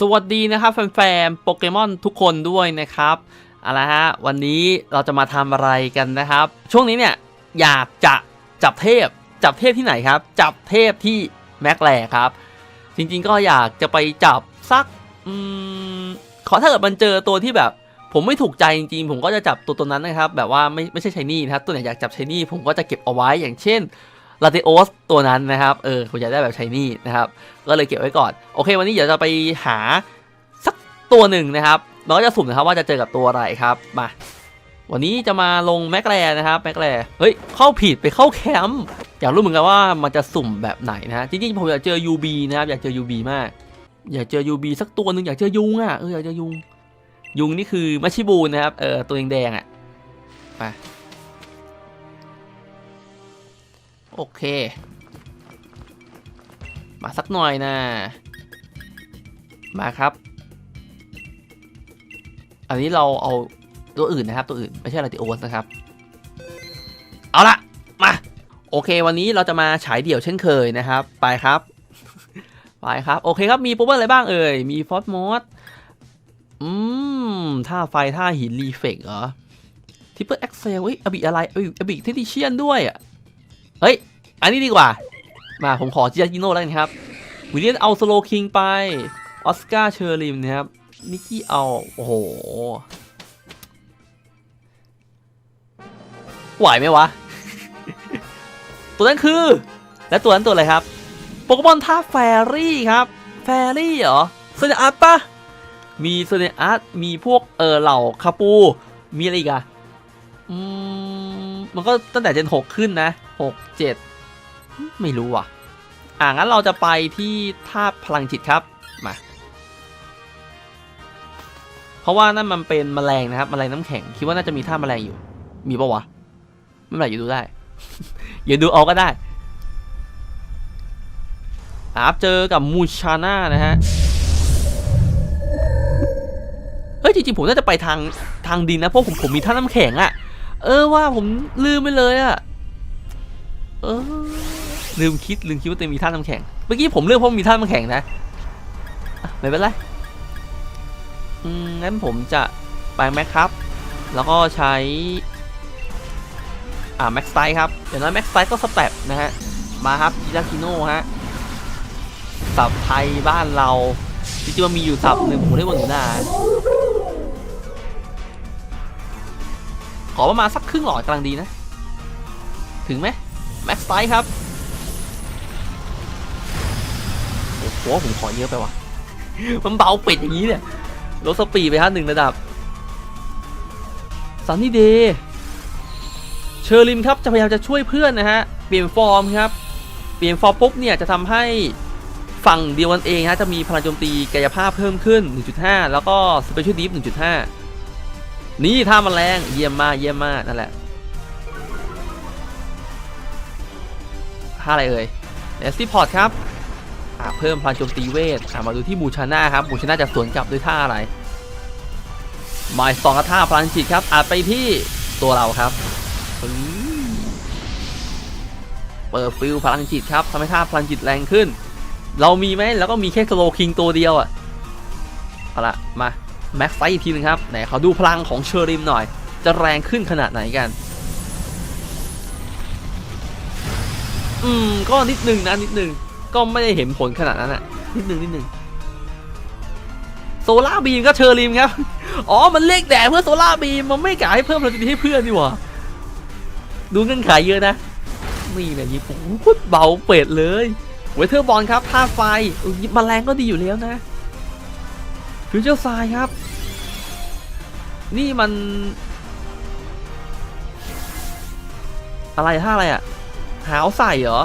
สวัสดีนะครับแฟนๆโปเกมอนทุกคนด้วยนะครับเอาละฮะวันนี้เราจะมาทำอะไรกันนะครับ ช่วงนี้เนี่ยอยากจะจับเทพจับเทพที่ไหนครับ จับเทพที่แม็กแลครับ จริงๆก็อยากจะไปจับสักอืมขอถ้าเกิดมันเจอตัวที่แบบ ผมไม่ถูกใจจริงๆ ผมก็จะจับตัวตัวนั้นนะครับ แบบว่าไม่ไม่ใช่ชายนี่นะครับตัวไหนอยากจับชายนี่ผมก็จะเก็บเอาไว้อย่างเช่น ลาเตโอสตัวนั้นนะครับเออผมอยากได้แบบชายนี่นะครับก็เลยเก็บไว้ก่อน โอเค วันนี้เดี๋ยวจะไปหาสักตัวหนึ่งนะครับเราก็จะสุ่มนะครับว่าจะเจอกับตัวอะไรครับมาวันนี้จะมาลงแมกแลนะครับแมกแลเฮ้ยเข้าผิดไปเข้าแคมป์อยากรู้เหมือนกันว่ามันจะสุ่มแบบไหนนะจริงๆผมอยากเจอ UB นะครับอยากเจอ UB มาก อยากเจอ UB สักตัวหนึ่งอยากเจอยุงอะเอออยากเจอยุง ยุงนี่คือมัชชิบูนนะครับเออตัวแดงๆอะไป โอเค มาสักหน่อยนะ มาครับ อันนี้เราเอาตัวอื่นนะครับ ตัวอื่นไม่ใช่ลาติโอสนะครับ เอาละมา โอเค วันนี้เราจะมาฉายเดี่ยวเช่นเคยนะครับ ไปครับ ไปครับ โอเคครับ มีปรเบอะไรบ้างเอ่ย มีฟอสมอสอืมท่าไฟท่าหินรีเฟกเหรอทิปเปิลเอ็กเซลเฮ้ยอบิอะไรเอ้ยอบิเทติเชียนด้วยอะ เฮ้ย อันนี้ดีกว่า มาผมขอจิอาจิโน่แล้วกันครับ วิลเลียนเอาสโลคิงไป ออสการ์เชอร์ลิมนะครับ นิกกี้เอา โอ้โห ไหวไหมวะ ตัวนั้นคือ และตัวนั้นตัวอะไรครับ โปเกมอนท่าแฟรี่ครับ แฟรี่เหรอเซเนอาร์ตปะมีเซเนอาร์ตมีพวกเออเหล่าคาปู มีอะไรอีกอะอืม มันก็ตั้งแต่เจนหกขึ้นนะหกเจ็ดไม่รู้ว่ะ อ่างั้นเราจะไปที่ท่าพลังจิตครับ มา เพราะว่านั่นมันเป็นแมลงนะครับแมลงน้ำแข็ง คิดว่าน่าจะมีท่าแมลงอยู่ มีปะวะ ไม่เป็นไรอยู่ดูได้อย่าดูเอาก็ได้ครับเจอกับมูชาน่านะฮะ เฮ้ย จริงๆ ผมน่าจะไปทางทางดินนะ เพราะผมผมมีท่าน้ำแข็งอะ เออว่าผมลืมไปเลยอะเออลืมคิดลืมคิดว่าตัวเองมีท่าน้ำแข็ง เมื่อกี้ผมเลือกเพราะมีท่าน้ำแข็งนะไม่เป็นไรอืมงั้นผมจะไปแม็กครับ แล้วก็ใช้ อ่าแม็กไซครับอย่างน้อยแม็กไซก็สเต็ปนะฮะ มาครับยาคิโน่ฮะสับไทยบ้านเราจริงๆมันมีอยู่สับหนึ่งผมเรียกว่าหนูนา ขอประมาณสักครึ่งหลอดกำลังดีนะ ถึงไหมแม็กซ์ไซครับ โอ้โหผมขอเยอะไปว่ะ มันเบาเป็ดอย่างนี้เนี่ยลดสปีดไปฮะหนึ่งระดับซันนี่เดย์เชอร์ลิมครับจะพยายามจะช่วยเพื่อนนะฮะ เปลี่ยนฟอร์มครับ เปลี่ยนฟอร์มปุ๊บเนี่ยจะทำให้ฝั่งเดียวกันเองฮะจะมีพลังโจมตีกายภาพเพิ่มขึ้น 1.5 แล้วก็สเปเชียลดีฟ1.5 นี่ท่ามันแรงเยี่ยมมากเยี่ยมมากนั่นแหละท่าอะไรเอ่ยเนสตี้พอร์ตครับอ่าเพิ่มพลังโจมตีเวทมาดูที่บูชาน่าครับบูชาน่าจะสวนกลับด้วยท่าอะไรหมายสองกับท่าพลังจิตครับอาจไปที่ตัวเราครับเปิดฟิลพลังจิตครับทำให้ท่าพลังจิตแรงขึ้น เรามีไหมแล้วก็มีแค่สโลคิงตัวเดียวอะเอาละมา แม็กไซอีกทีนึงครับไหนเขาดูพลังของเชอริมหน่อย จะแรงขึ้นขนาดไหนกัน อืม ก็นิดนึงนะนิดนึง ก็ไม่ได้เห็นผลขนาดนั้นอะนิดนึงนิดนึงโซล่าบีมก็เชอร์ริมครับ อ๋อ มันเลขแดดเพื่อโซล่าบีม มันไม่กะให้เพิ่มพลังจิตให้เพื่อนดีกว่า ดูเงื่อนไขเยอะนะ นี่เนี่ยยิงผมพูดเบาเป็ดเลยเวเทอร์บอลครับท่าไฟอุ๊ยแมลงก็ดีอยู่แล้วนะฟิวเจอร์ไซครับ นี่มัน อะไรท่าอะไรอะหาวใส่เหรอ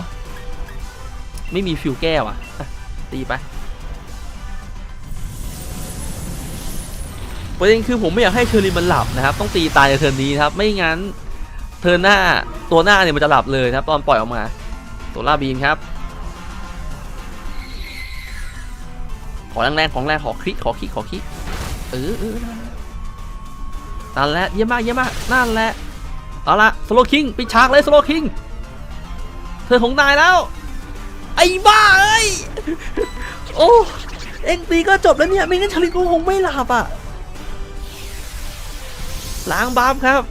ไม่มีฟิวแก้วอะอะ ตีไปประเด็นคือผมไม่อยากให้เชอรีมันหลับนะครับ ต้องตีตายในเทิร์นนี้ครับ ไม่งั้น เทิร์นหน้าตัวหน้าเนี่ยมันจะหลับเลยนะครับ ตอนปล่อยออกมาตัวล่าบีมครับ ขอแรงๆของแรงขอคลิกขอคลิกขอคลิกเออเออ นั่นแหละเยี่ยมมากเยี่ยมมากนั่นแหละเอาละสโลคิงปิดฉากเลยสโลคิงเธอของนายแล้ว ไอ้บ้าเอ้ยโอ้เอ็งตีก็จบแล้วเนี่ยไม่งั้นชลินก็คงไม่หลับอะล้างบัฟครับ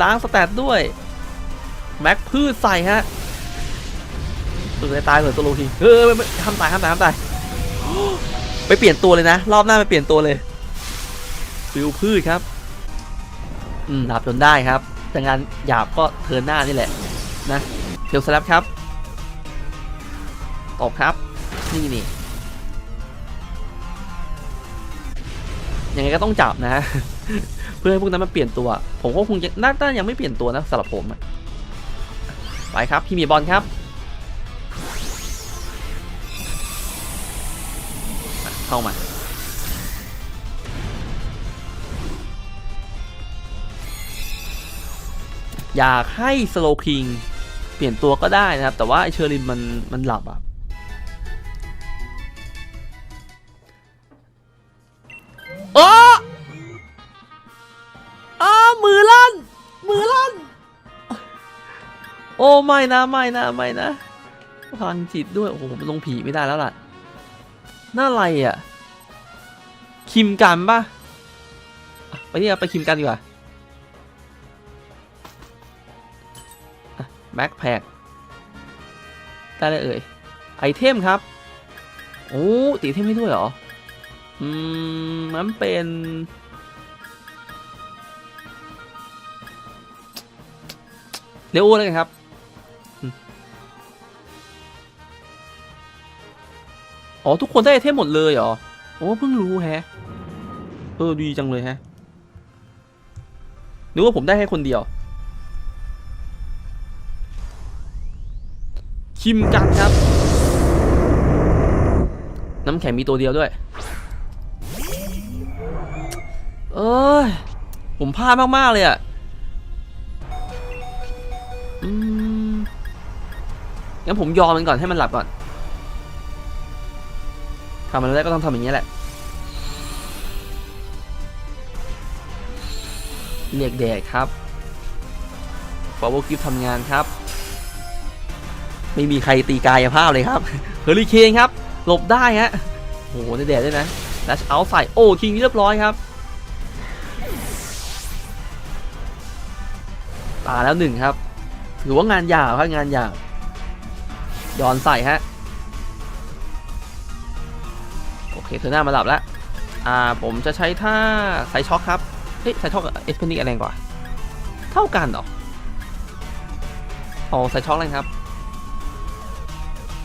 ล้างสแตทด้วย แม็กพืชใส่ฮะตัวตายเหมือนตัวโลคิงเออไม่ไม่ห้ามตายห้ามตายห้ามตายไปเปลี่ยนตัวเลยนะ รอบหน้าไปเปลี่ยนตัวเลย ฟิวพืชครับ อืมหลับจนได้ครับแต่งานหยาบก็เทิร์นหน้านี่แหละนะเทลสแลปครับตบครับ นี่นี่ยังไงก็ต้องจับนะ เพื่อให้พวกนั้นมาเปลี่ยนตัว ผมก็คงน่าน่ายังไม่เปลี่ยนตัวนะสำหรับผมไปครับพี่มีบอลครับเข้ามา อยากให้สโลคิงเปลี่ยนตัวก็ได้นะครับ แต่ว่าไอเชอรินมันมันหลับอะโอ้อามือลั่น มือลั่น โอ้ไม่นะไม่นะไม่นะพลังจิตด้วย โอ้โหมันลงผีไม่ได้แล้วล่ะน่าอะไรอะ คิมกันปะอะไปนี่ไปคิมกันดีกว่า แบ็คแพคได้เลยเอ่ย ไอเทมครับ โอ้ตีเทมให้ด้วยเหรอ อืมมันเป็นเลโอแล้วกันครับอ๋อ ทุกคนได้ไอเทมหมดเลยเหรอ โอ้เพิ่งรู้แฮะ เออ ดีจังเลยแฮะนึกว่าผมได้แค่คนเดียว คิมกันครับ น้ำแข็งมีตัวเดียวด้วย เอ้ย ผมพลาดมาก ๆ เลยอะ่ะงั้นผมยอมมันก่อนให้มันหลับก่อนทำมันแล้วก็ต้องทำอย่างนี้ยแหละ เรียกแดดครับฟอ w ว r กิฟทำงานครับ ไม่มีใครตีกายภาพเลยครับเฮอริเคนครับหลบได้ฮะโอ้โหได้แดดด้วยนะแล้วเอาใส่โอ้คิงเรียบร้อยครับตาแล้วหนึ่งครับ ถือว่างานยาวครับงานยาว ย้อนใส่ฮะ โอเคเธอหน้ามาหลับแล้ว อ่าผมจะใช้ท่าไซช็อคครับ เฮ้ยไซช็อคกับเอสเพนิกอะไรแรงกว่า เท่ากันหรอ เอาไซช็อคเลยครับ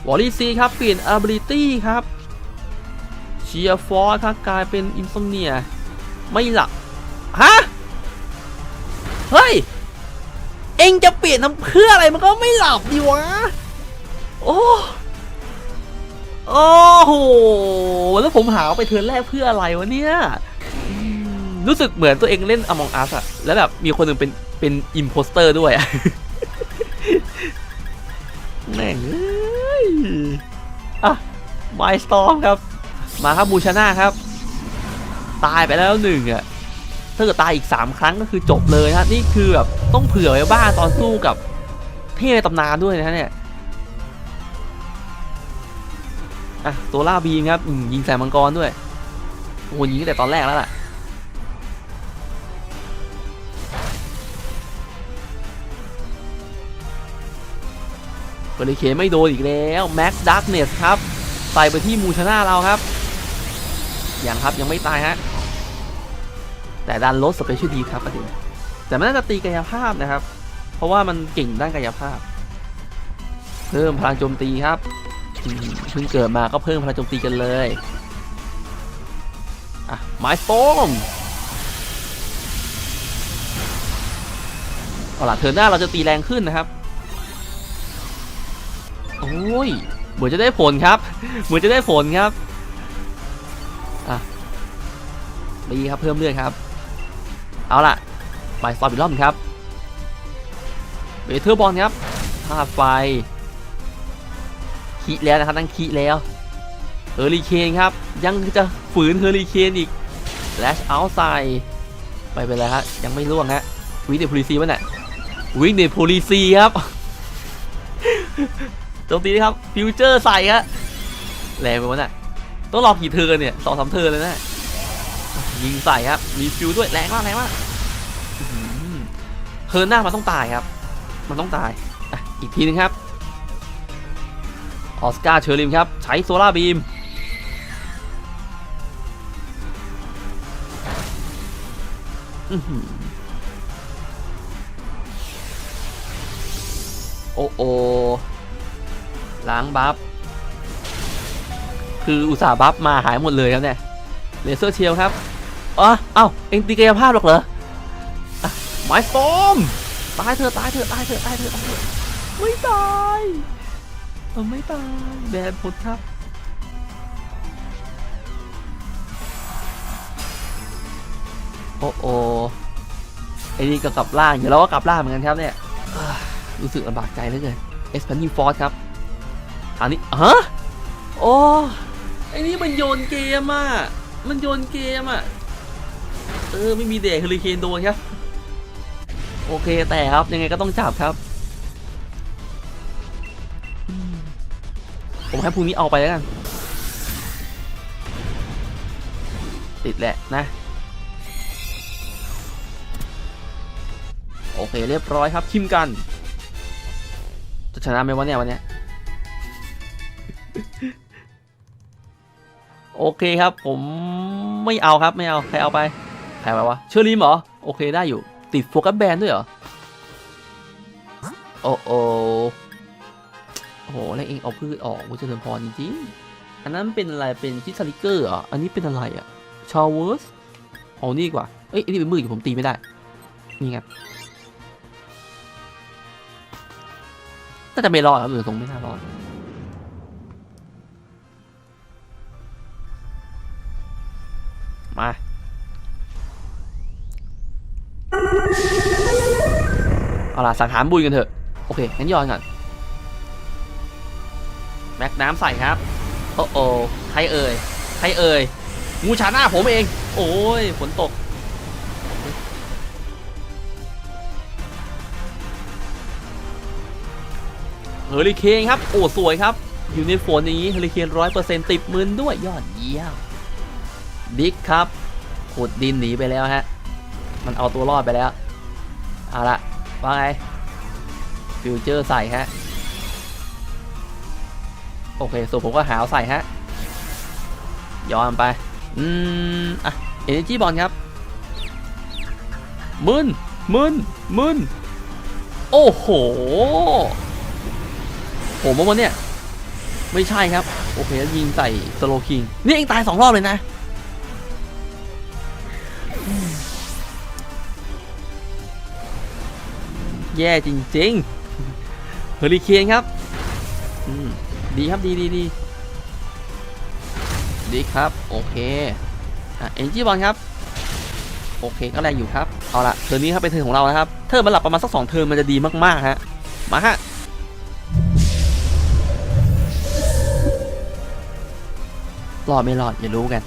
วอลลี่ซีครับเปลี่ยน ability ครับเชียร์ฟอร์ครับกลายเป็นอิน o m เนียไม่หลับฮะเฮ้ย เอ็งจะเปลี่ยนทำเพื่ออะไรมันก็ไม่หลับดีวะ โอ้โอ้โห แล้วผมหาไปเทิร์นแรกเพื่ออะไรวะเนี่ย รู้สึกเหมือนตัวเองเล่น Among Us อะแล้วแบบมีคนหนึ่งเป็นเป็นอิมโพสเตอร์ด้วยอะแม่ง อะไมสตอมครับ มาครับบูชาน่าครับ ตายไปแล้วหนึ่งอะถ้าเกิดตายอีก 3 ครั้งก็คือจบเลยนะนี่คือแบบต้องเผื่อไว้บ้างตอนสู้กับเทพในตำนานด้วยนะเนี่ยอะตัวล่าบีมครับยิงใส่มังกรด้วยโอ้ยิงตั้งแต่ตอนแรกแล้วล่ะ บริเคไม่โดนอีกแล้วแม็กดักเนสครับใส่ไปที่มูชนาเราครับอยังครับยังไม่ตายฮะแต่ดันลดสเปเชียลดีครับประเด็นแต่มันน่าจะตีกายภาพนะครับ เพราะว่ามันเก่งด้านกายภาพ เพิ่มพลังโจมตีครับเพิ่งเกิดมาก็เพิ่มพลังโจมตีกันเลยอะไมสโตมเอาล่ะเทิร์หน้าเราจะตีแรงขึ้นนะครับ อ้ยเหมือนจะได้ผลครับ เหมือนจะได้ผลครับอะดีครับเพิ่มเลือดครับ เอาล่ะไปสอบอีกรอบหนึ่งครับเวเทอร์บอลครับธาตุไฟคีแล้วนะครับนั่งคีแล้วเฮอริเคนครับ ยังจะฝืนเฮอริเคนอีกแลชเอาท์ไซไปเป็นไรครับยังไม่ล่วงฮะวิ่งเดโพลิซีวะเนี่ยวิ่งเดโพลิซีครับ โจมตีนะครับฟิวเจอร์ใส่ฮะแรงไปวะน่ะต้องรอกี่เธอเนี่ยสองสามเธอเลยนะยิงใส่ครับมีฟิวด้วยแรงมากแรงมากอื้อหือเทิร์นหน้ามันต้องตายครับ มันต้องตายอะอีกทีนึงครับออสการ์เชอร์ลิมครับ ใช้โซล่าบีมโอ้โอ้างบัฟคืออุตส่าห์บัฟมาหายหมดเลยครับเนี่ยเลเซอร์เชียลครับอ๋อเอ้าเอ็งตีกายภาพหรอกเหรอไม้ฟอมตายเถอตายเถอะตายเถอะตายเถอะตายเถอะไม่ตายเออไม่ตายแบนพุทธครับโอ้โอไอ้นี่ก็กลับล่างเดี๋ยวเราก็กลับล่างเหมือนกันครับเนี่ยรู้สึกลำบากใจเหลือเกินเอสพันนิฟอร์สครับ อันนี้ฮะโอ้ไอ้นี่มันโยนเกมอะ มันโยนเกมอะ เออ ไม่มีเดกเฮลิเคนโดนครับ โอเคแต่ครับยังไงก็ต้องจับครับ ผมให้พรุ่งนี้เอาไปแล้วกัน ติดแหละนะ โอเคเรียบร้อยครับคิมกัน จะชนะไหมวะเนี่ยวันเนี้ย โอเคครับ ผมไม่เอาครับไม่เอาใครเอาไปใครไปวะเชอร์ลีมเหรอโอเคได้อยู่ ติดโฟกัสแบนด้วยเหรอโอ้โอโอ้โหแล้วเองเอาพืชออกกูจะเทิมพรจริงๆอันนั้นเป็นอะไรเป็นคิสลิเกอร์เหรออันนี้เป็นอะไรอะชาวเวอร์สเอานี่กว่าเอ้ยอันนี้เป็นมืออยู่ผมตีไม่ได้นี่ครับน่าจะไม่รอดครับหรือตรงไม่น่ารอด มา เอาล่ะสังหารบุยกันเถอะ โอเค งั้นย้อนก่อนแม็กน้ำใส่ครับ โอ้โอใครเอ่ย ใครเอ่ย งูชาหน้าผมเอง โอ้ย ฝนตก เฮอริเคนครับ โอ้ สวยครับ อยู่ในฝนอย่างนี้ เฮอริเคนร้อยเปอร์เซ็นต์ติดมืนด้วยยอดเยี่ยม บิ๊กครับขุดดินหนีไปแล้วฮะ มันเอาตัวรอดไปแล้ว เอาละว่าไง ฟิวเจอร์ใส่ฮะ โอเคส่วนผมก็หาวใส่ฮะ ย้อนไป อืม อะ เอเนจีบอลครับ มึน มึน มึน โอ้โห ผมว่าวันเนี่ย ไม่ใช่ครับ โอเคยิงใส่สโลคิง นี่เองตายสองรอบเลยนะ แย่จริงๆเฮอริเคนครับดีครับดีดีดีดีครับ โอเคอะเอ็นจีบอลครับ โอเคก็แรงอยู่ครับ เอาละเทอร์นี้ครับเป็นเทอร์ของเรานะครับเทอร์มันหลับประมาณสักสองเทอร์มันจะดีมากๆฮะมาฮะรอดไม่รอดอย่ารู้กัน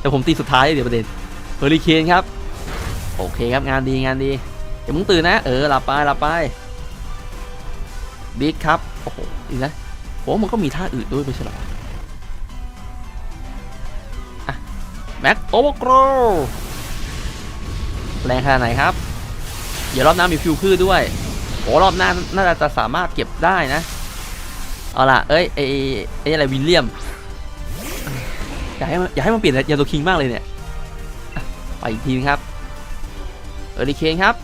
แต่ผมตีสุดท้ายเดี๋ยวประเด็นเฮอริเคนครับ โอเคครับงานดีงานดี อย่ามึงตื่นนะ เออหลับไปหลับไปบิ๊กครับ โอ้โหดีนะผมว่ามันก็มีท่าอื่นด้วยไม่ใช่หรออะแม็กโอเวอร์โกรแรงขนาดไหนครับ เดี๋ยวรอบหน้ามีฟิวพืชด้วยโอ้รอบหน้าน่าจะสามารถเก็บได้นะ เอาล่ะ เอ้ยไอ้ไอ้อะไรวิลเลียม อยากให้อยากให้มันเปลี่ยนยาโตคิงมากเลยเนี่ย ไปอีกทีนึงครับ เอริเคนครับ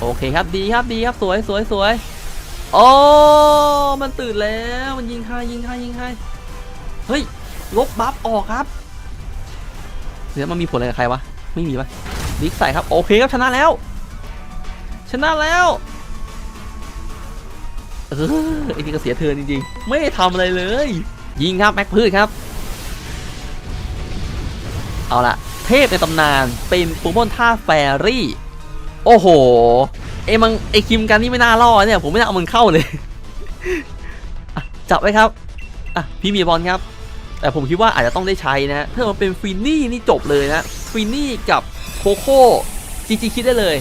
โอเคครับดีครับดีครับสวยสวยสวยโอ้มันตื่นแล้วมันยิงใครยิงใครยิงใครเฮ้ยลบบัฟออกครับเดี๋ยวมันมีผลอะไรกับใครวะไม่มีปะบิ๊กใส่ครับโอเคครับชนะแล้ว ชนะแล้วเออไอ้นี่ก็เสียเทินจริงๆ ไม่ได้ทำอะไรเลย ยิงครับแม็กพืชครับ เอาละเทพในตำนานเป็นปเกมอนท่าแฟรี่ โอ้โหเอ้มังไอ้คิมกันนี่ไม่น่าล่อเนี่ยผมไม่น่าเอามันเข้าเลยจับไว้ครับอะพี่มีบอลครับ แต่ผมคิดว่าอาจจะต้องได้ใช้นะถ้ามันเป็นฟินนี่นี่จบเลยนะฟินนี่กับโคโค่จีจีคิดได้เลย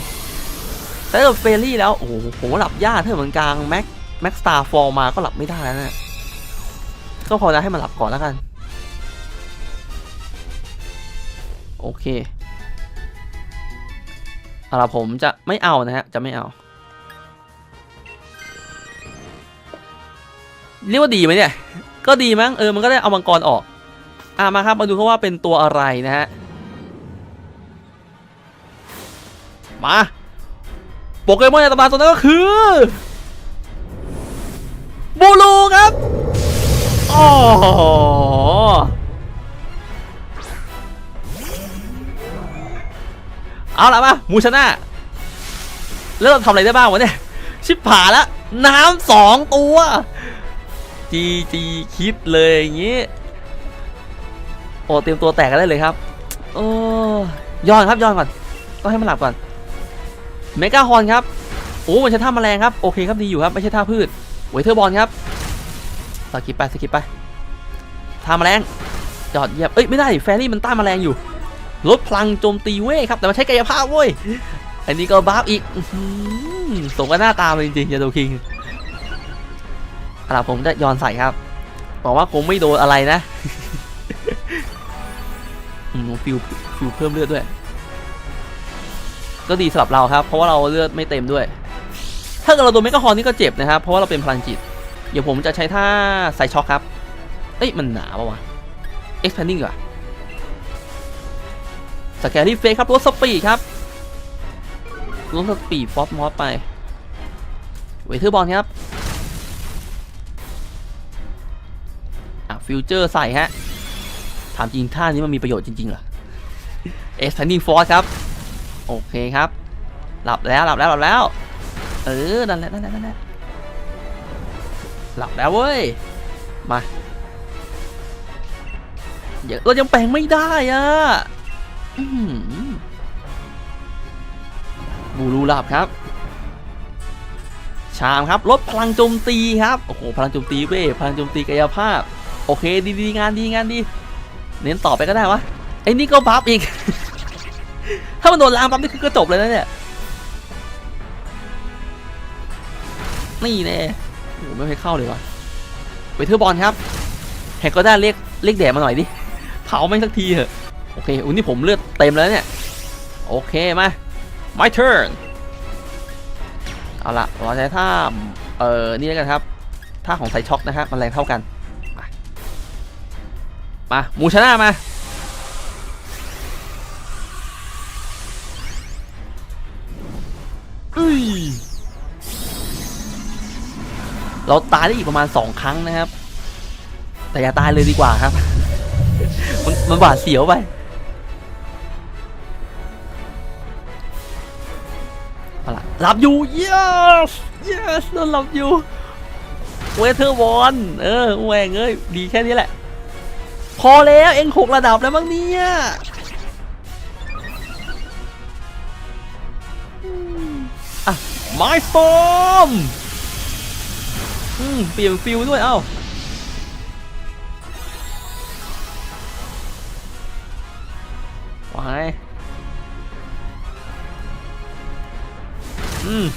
แต่ถ้าเฟรลี่แล้วโอ้โหผมหลับยากถ้าเหมือนกลางแม็กแม็กสตาร์ฟอร์มาก็หลับไม่ได้แล้วนะก็พอจะให้มันหลับก่อนแล้วกัน โอเค เอาล่ะผมจะไม่เอานะฮะ จะไม่เอา เรียกว่าดีไหมเนี่ย ก็ดีมั้ง เออ มันก็ได้เอามังกรออก อะมาครับ มาดูเขาว่าเป็นตัวอะไรนะฮะ มาโปเกมอนในตำนานตัวนั้นก็คือบูลูครับอ๋อ เอาละมามูชนะแล้วเราทำอะไรได้บ้างวะเนี่ย ชิบผายแล้วน้ำสองตัว จีจีคิดเลยอย่างงี้ โอ้เตรียมตัวแตกกันได้เลยครับ โอ้ย้อนครับย้อนก่อน ต้องให้มันหลับก่อน เมกาฮอนครับ โอ้มันใช้ท่าแมลงครับ โอเคครับดีอยู่ครับ ไม่ใช่ท่าพืชเวเทอร์บอลครับสกิปไปสกิปไปท่าแมลงจอดเยียบเอ้ยไม่ได้แฟรี่มันต้านแมลงอยู่ ลดพลังโจมตีเว้ยครับ แต่มันใช้กายภาพเว้ย อันนี้ก็บัฟอีกสมกับหน้าตามันจริงๆยาโดคิงอาล่ะผมจะย้อนใส่ครับบอกว่าคงไม่โดนอะไรนะฟิวฟิวเพิ่มเลือดด้วย ก็ดีสำหรับเราครับ เพราะว่าเราเลือดไม่เต็มด้วย ถ้าเกิดเราโดนเมกะฮอนนี่ก็เจ็บนะครับ เพราะว่าเราเป็นพลังจิต เดี๋ยวผมจะใช้ท่าใส่ช็อคครับ เอ้ยมันหนาปะวะ expanding ก่อน สแกรี่เฟสครับลดสปีดครับลดสปีดฟอสมอสไปเวเทอร์บอลครับอะฟิวเจอร์ใส่ฮะถามจริงท่านี้มันมีประโยชน์จริงๆเหรอ expanding force ครับ โอเคครับ หลับแล้วหลับแล้วหลับแล้ว เออ นั่นแหละนั่นแหละนั่นแหละหลับแล้วเว้ย มาเดี๋ยวเรายังแปลงไม่ได้อะ บูรูหลับครับ ชามครับลดพลังโจมตีครับ โอ้โห พลังโจมตีเว้พลังโจมตีกายภาพ โอเค ดีดีงานดีงานดี เน้นต่อไปก็ได้วะ ไอ้นี่ก็บัฟอีก ถ้ามันโดนล้างปั๊บนี่คือก็จบเลยนะเนี่ย นี่แน่โอ้ไม่เคยเข้าเลยวะเวเทอร์บอลครับแฮกก็ได้เรียกเรียกแดดมาหน่อยดิ เผาไม่สักทีเถอะ โอเคอุ้ยนี่ผมเลือดเต็มแล้วเนี่ย โอเค มา my turn เอาละเราใช้ท่าเอ่อ นี่แล้วกันครับ ท่าของไซช็อกนะฮะมันแรงเท่ากัน มามามูชนะมา เราตายได้อีกประมาณสองครั้งนะครับ แต่อย่าตายเลยดีกว่าครับ มันมันหวาดเสียวไป หลับอยู่ yes yes โดนหลับอยู่เวเทอร์บอลเออแหวงเอ้ยดีแค่นี้แหละ พอแล้วเองหกระดับแล้วมั้งเนี่ยอะ My Storm อืมเปลี่ยนฟิลด้วยเอ้าวา อืม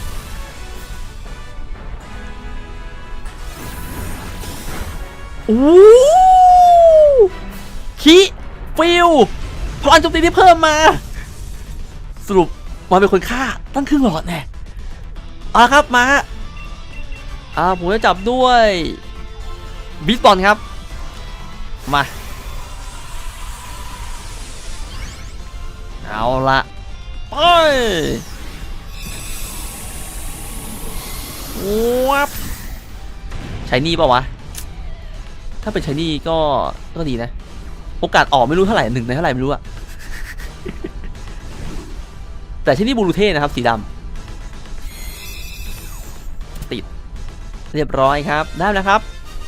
โอ้คิฟิลพลังโจมตีที่เพิ่มมา สรุปมันเป็นคนฆ่าตั้งครึ่งหลอดแน่เอาละครับมาอ่าผมจะจับด้วยบิสบอลครับ มาเอาละไป วับใช้นี่ปะวะ ถ้าเป็นใช้นี่ก็ก็ดีนะ โอกาสออกไม่รู้เท่าไหร่หนึ่งในเท่าไหร่ไม่รู้อะแต่ใช้นี่บูรูเท่นะครับ สีดำติด เรียบร้อยครับ ได้แล้วครับ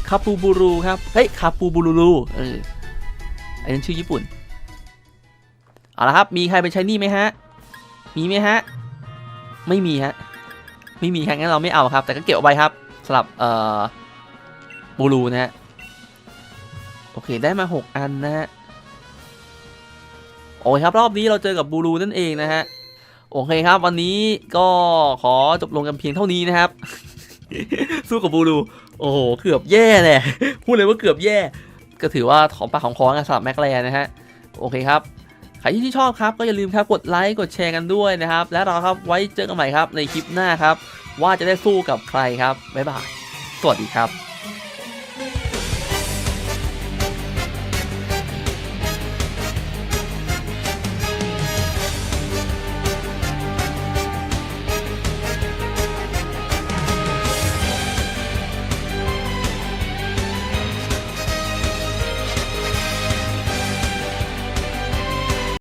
คาปูบูรูครับ เฮ้ยคาปูบูรูรูเอออันนั้นชื่อญี่ปุ่น เอาละครับ มีใครเป็นใชายนี่ไหมฮะ มีไหมฮะ ไม่มีฮะ ไม่มีฮะงั้นเราไม่เอาครับ แต่ก็เก็บเอาไว้ครับสำหรับเอ่อบูรูนะฮะโอเคได้มา 6 อันนะฮะโอเคครับรอบนี้เราเจอกับบูรูนั่นเองนะฮะโอเคครับ วันนี้ก็ขอจบลงกันเพียงเท่านี้นะครับ สู้กับบูรูโอ้โหเกือบแย่เลยพูดเลยว่าเกือบแย่ ก็ถือว่าของปากของคอกันสำหรับแม็กแลนนะฮะโอเคครับ ใครที่ชอบครับก็อย่าลืมครับกดไลค์กดแชร์กันด้วยนะครับ และเราครับไว้เจอกันใหม่ครับในคลิปหน้าครับ ว่าจะได้สู้กับใครครับบ๊ายบายสวัสดีครับ